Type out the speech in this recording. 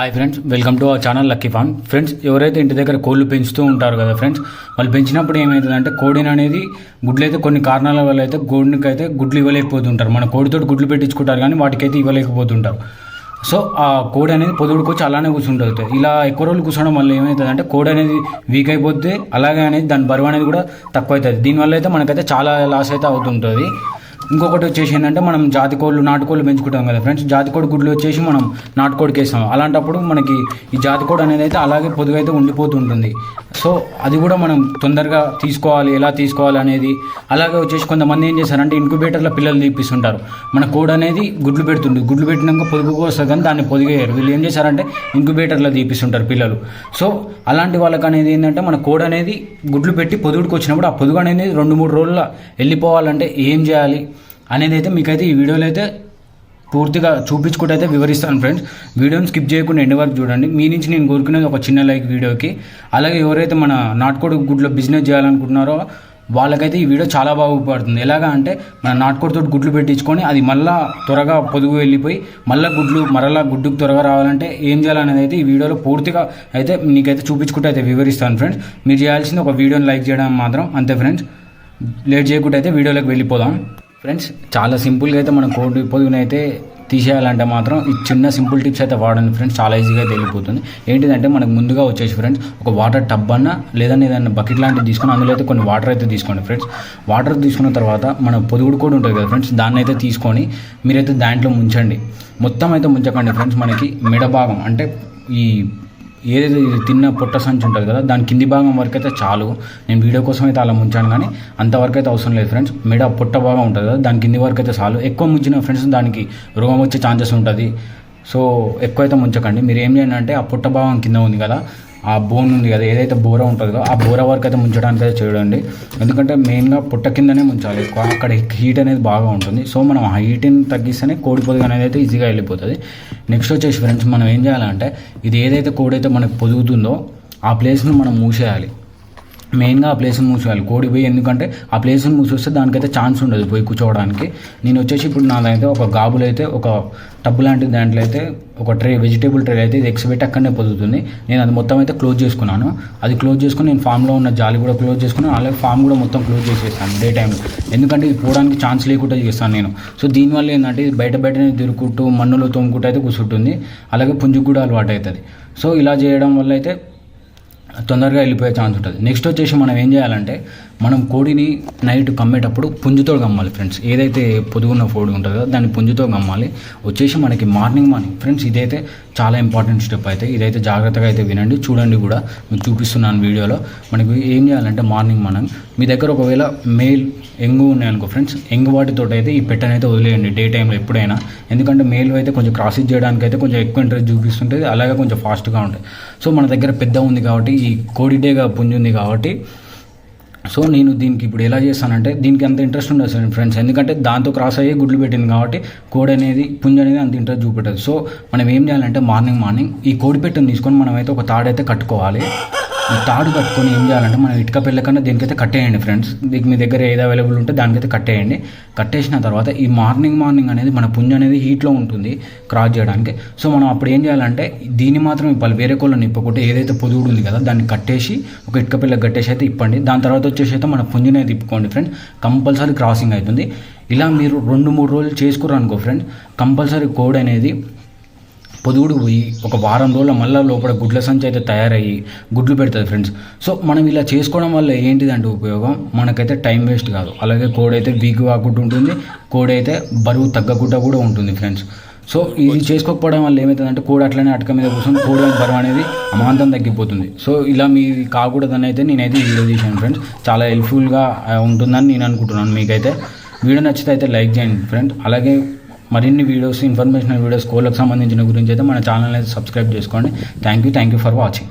Hi friends welcome to our channel lucky farm friends ఎవరైతే ఇంటి దగ్గర కోళ్ళు పెంచుతూ ఉంటారు కదా ఫ్రెండ్స్ వాళ్ళు పెంచినప్పుడు ఏమవుతుందంటే కోడిని అనేది గుడ్లు అయితే కొన్ని కారణాల వల్ల అయితే కోడికి అయితే గుడ్లు ఇవ్వలేకపోతుంటారు. మన కోడితో గుడ్లు పెట్టించుకుంటారు కానీ వాటికైతే ఇవ్వలేకపోతుంటారు. సో ఆ కోడి అనేది పొదుగుడికి వచ్చి అలానే కూర్చుంటుంది. ఇలా ఎక్కువ రోజులు కూర్చోవడం వల్ల ఏమవుతుంది అంటే కోడి అనేది వీక్ అయిపోతే అలాగే అనేది దాని బరువు అనేది కూడా తక్కువ అవుతుంది దీనివల్ల అయితే మనకైతే చాలా లాస్ అయితే అవుతుంటుంది. ఇంకొకటి వచ్చేసి ఏంటంటే మనం జాతి కోళ్ళు నాటుకోళ్ళు పెంచుకుంటాం కదా ఫ్రెండ్స్. జాతి కోడి గుడ్లు వచ్చేసి మనం నాటుకోడికి వేసాం అలాంటప్పుడు మనకి ఈ జాతి కోడి అనేది అయితే అలాగే పొదుగైతే ఉండిపోతుంటుంది. సో అది కూడా మనం తొందరగా తీసుకోవాలి. ఎలా తీసుకోవాలి అనేది అలాగే వచ్చేసి కొంతమంది ఏం చేస్తారంటే ఇంక్యుబేటర్లో పిల్లలు తీపిస్తుంటారు. మన కోడ్ అనేది గుడ్లు పెడుతుంది గుడ్లు పెట్టినాక పొదుగు వస్తుంది కానీ దాన్ని పొదిగేయరు. వీళ్ళు ఏం చేశారంటే ఇంక్యుబేటర్లో తీపిస్తుంటారు పిల్లలు. సో అలాంటి వాళ్ళకి అనేది ఏంటంటే మన కోడ్ అనేది గుడ్లు పెట్టి పొదుగుడికి వచ్చినప్పుడు ఆ పొదుగు అనేది రెండు మూడు రోజుల వెళ్ళిపోవాలంటే ఏం చేయాలి? అనేది అయితే మీకైతే ఈ వీడియోలో అయితే పూర్తిగా చూపించుకుంటూ అయితే వివరిస్తాను ఫ్రెండ్స్. వీడియోని స్కిప్ చేయకుండా ఎండ్ వరకు చూడండి. మీ నుంచి నేను కోరుకునేది ఒక చిన్న లైక్ వీడియోకి. అలాగే ఎవరైతే మన నాటుకోడి గుడ్లో బిజినెస్ చేయాలనుకుంటున్నారో వాళ్ళకైతే ఈ వీడియో చాలా బాగా ఉపయోగపడుతుంది. ఎలాగా అంటే మన నాటుకోడితో గుడ్లు పెట్టించుకొని అది మళ్ళా త్వరగా పొదుగు వెళ్ళిపోయి మళ్ళీ గుడ్లు మరలా గుడ్డుకు త్వరగా రావాలంటే ఏం చేయాలనేది అయితే ఈ వీడియోలో పూర్తిగా అయితే మీకైతే చూపించుకుంటూ అయితే వివరిస్తాను ఫ్రెండ్స్. మీరు చేయాల్సింది ఒక వీడియోని లైక్ చేయడం మాత్రం అంతే ఫ్రెండ్స్. లేట్ చేయకుండా అయితే వీడియోలోకి వెళ్ళిపోదాం. ఫ్రెండ్స్ చాలా సింపుల్గా అయితే మన కోడి పొదుగుని అయితే తీసేయాలంటే మాత్రం ఈ చిన్న సింపుల్ టిప్స్ అయితే వాడండి ఫ్రెండ్స్. చాలా ఈజీగా అయితే వెళ్ళిపోతుంది. ఏంటిదంటే మనకు ముందుగా వచ్చేసి ఫ్రెండ్స్ ఒక వాటర్ టబ్ అన్న లేదంటే ఏదైనా బకెట్ లాంటివి తీసుకొని అందులో అయితే కొన్ని వాటర్ అయితే తీసుకోండి ఫ్రెండ్స్. వాటర్ తీసుకున్న తర్వాత మన పొదుగుడు కూడా ఉంటుంది కదా ఫ్రెండ్స్ దాన్ని అయితే తీసుకొని మీరైతే దాంట్లో ముంచండి. మొత్తం అయితే ముంచకండి ఫ్రెండ్స్ మనకి మెడ భాగం. అంటే ఈ ఏదైతే తిన్న పొట్ట సంచి ఉంటుంది కదా దాని కింది భాగం వరకు అయితే చాలు. నేను వీడియో కోసం అయితే అలా ముంచాను కానీ అంతవరకు అయితే అవసరం లేదు ఫ్రెండ్స్ మెడ పొట్ట భాగం ఉంటుంది కదా దాని కింది వరకు అయితే చాలు. ఎక్కువ ముంచిన ఫ్రెండ్స్ దానికి రోగం వచ్చే ఛాన్సెస్ ఉంటుంది. సో ఎక్కువ అయితే ముంచకండి. మీరు ఏం చేయండి అంటే ఆ పుట్ట భాగం కింద ఉంది కదా ఆ బోన్ ఉంది కదా ఏదైతే బోర ఉంటుందో ఆ బోర వరకు అయితే ముంచడానికి అయితే చూడండి ఎందుకంటే మెయిన్గా పుట్ట కిందనే ముంచాలి ఎక్కువ అక్కడ హీట్ అనేది బాగా ఉంటుంది. సో మనం ఆ హీట్ని తగ్గిస్తేనే కోడి పొదుగు అనేది అయితే ఈజీగా వెళ్ళిపోతుంది. నెక్స్ట్ వచ్చేసి ఫ్రెండ్స్ మనం ఏం చేయాలంటే ఇది ఏదైతే కోడి అయితే మనకు పొదుగుతుందో ఆ ప్లేస్ను మనం మూసేయాలి. మెయిన్గా ఆ ప్లేస్ని మూసేయాలి. కోడి పోయి ఎందుకంటే ఆ ప్లేస్ని మూసేస్తే దానికైతే ఛాన్స్ ఉండదు పోయి కూర్చోవడానికి. నేను వచ్చేసి ఇప్పుడు నాదైతే ఒక గాబులు అయితే ఒక టబ్బు లాంటి దాంట్లో అయితే ఒక ట్రే వెజిటేబుల్ ట్రే అయితే ఇది ఎక్స్ పెట్టి అక్కడనే పొందుతుంది. నేను అది మొత్తం అయితే క్లోజ్ చేసుకున్నాను. అది క్లోజ్ చేసుకుని నేను ఫామ్లో ఉన్న జాలి కూడా క్లోజ్ చేసుకుని అలాగే ఫామ్ కూడా మొత్తం క్లోజ్ చేసేస్తాను డే టైంలో ఎందుకంటే ఇది పోవడానికి ఛాన్స్ లేకుండా చేస్తాను నేను. సో దీనివల్ల ఏంటంటే ఇది బయట బయటనే తిరుగుకుంటూ మన్నులో తోముకుంటూ అయితే కూర్చుంటుంది. అలాగే పుంజుకు కూడా అలవాటు అవుతుంది సో ఇలా చేయడం వల్ల అయితే తొందరగా వెళ్ళిపోయే ఛాన్స్ ఉంటుంది. నెక్స్ట్ వచ్చేసి మనం ఏం చేయాలంటే మనం కోడిని నైట్ కమ్మేటప్పుడు పుంజుతో కమ్మాలి ఫ్రెండ్స్ ఏదైతే పొదుగున్న కోడి ఉంటుందో దాన్ని పుంజుతో కమ్మాలి. వచ్చేసి మనకి మార్నింగ్ మార్నింగ్ ఫ్రెండ్స్ ఇదైతే చాలా ఇంపార్టెంట్ స్టెప్ అయితే ఇదైతే జాగ్రత్తగా అయితే వినండి చూడండి కూడా. మీకు చూపిస్తున్నాను వీడియోలో. మనకి ఏం చేయాలంటే మార్నింగ్ మనం మీ దగ్గర ఒకవేళ మేల్ ఎంగు ఉన్నాయనుకో ఫ్రెండ్స్ ఎంగు వాటితో అయితే ఈ పెట్టనైతే వదిలేయండి డే టైంలో ఎప్పుడైనా. ఎందుకంటే మేల్ అయితే కొంచెం క్రాసెస్ చేయడానికి అయితే కొంచెం ఎక్కువ ఇంట్రెస్ట్ చూపిస్తుంటుంది అలాగే కొంచెం ఫాస్ట్గా ఉంటాయి సో మన దగ్గర పెద్ద ఉంది కాబట్టి ఈ కోడిడేగా పుంజు ఉంది కాబట్టి సో నేను దీనికి ఇప్పుడు ఎలా చేస్తానంటే దీనికి అంత ఇంట్రెస్ట్ ఉండదు సార్ ఫ్రెండ్స్ ఎందుకంటే దాంతో క్రాస్ అయ్యి గుడ్లు పెట్టింది కాబట్టి కోడి అనేది పుంజ్ అనేది అంత ఇంట్రెస్ట్ చూపెట్టదు. సో మనం ఏం చేయాలంటే మార్నింగ్ మార్నింగ్ ఈ కోడి పెట్టెను తీసుకొని మనం అయితే ఒక తాడైతే కట్టుకోవాలి. తాడు కట్టుకొని ఏం చేయాలంటే మనం ఇటుక పిల్ల కన్నా దీనికైతే కట్టేయండి ఫ్రెండ్స్ దీనికి మీ దగ్గర ఏది అవైలబుల్ ఉంటే దానికైతే కట్టేయండి. కట్టేసిన తర్వాత ఈ మార్నింగ్ మార్నింగ్ అనేది మన పుంజ అనేది హీట్లో ఉంటుంది క్రాస్ చేయడానికి. సో మనం అప్పుడు ఏం చేయాలంటే దీన్ని మాత్రం ఇప్పాలి వేరే కోళ్ళని ఇప్పకుంటే ఏదైతే పొదుగుడు ఉంది కదా దాన్ని కట్టేసి ఒక ఇటుక పిల్ల కట్టేసి అయితే ఇప్పండి. దాని తర్వాత వచ్చేసి అయితే మన పుంజుని అనేది ఇప్పుకోండి ఫ్రెండ్ కంపల్సరీ క్రాసింగ్ అవుతుంది. ఇలా మీరు రెండు మూడు రోజులు చేసుకుర్రు అనుకో కంపల్సరీ కోడ్ అనేది పొదుగుడు పోయి ఒక వారం రోజుల మళ్ళీ లోపల గుడ్ల సంచి అయితే తయారయ్యి గుడ్లు పెడుతుంది ఫ్రెండ్స్ సో మనం ఇలా చేసుకోవడం వల్ల ఏంటిదంటే ఉపయోగం? మనకైతే టైం వేస్ట్ కాదు. అలాగే కోడైతే వీక్ కాకుండా ఉంటుంది కోడైతే అయితే బరువు తగ్గకుండా కూడా ఉంటుంది ఫ్రెండ్స్ సో ఇది చేసుకోకపోవడం వల్ల ఏమవుతుందంటే కోడి అట్లనే అటక మీద కూర్చొని కోడి బరువు అనేది అమాంతం తగ్గిపోతుంది. సో ఇలా మీ కాకూడదని అయితే నేనైతే వీడియో చేశాను ఫ్రెండ్స్ చాలా హెల్ప్ఫుల్గా ఉంటుందని నేను అనుకుంటున్నాను. మీకైతే వీడియో నచ్చితే అయితే లైక్ చేయండి ఫ్రెండ్ అలాగే మరిన్ని వీడియోస్ ఇన్ఫర్మేషనల్ వీడియోస్ కోళ్ళకు సంబంధించిన గురించి అయితే మన ఛానల్ అయితే సబ్స్క్రైబ్ చేసుకోండి. Thank you thank you for watching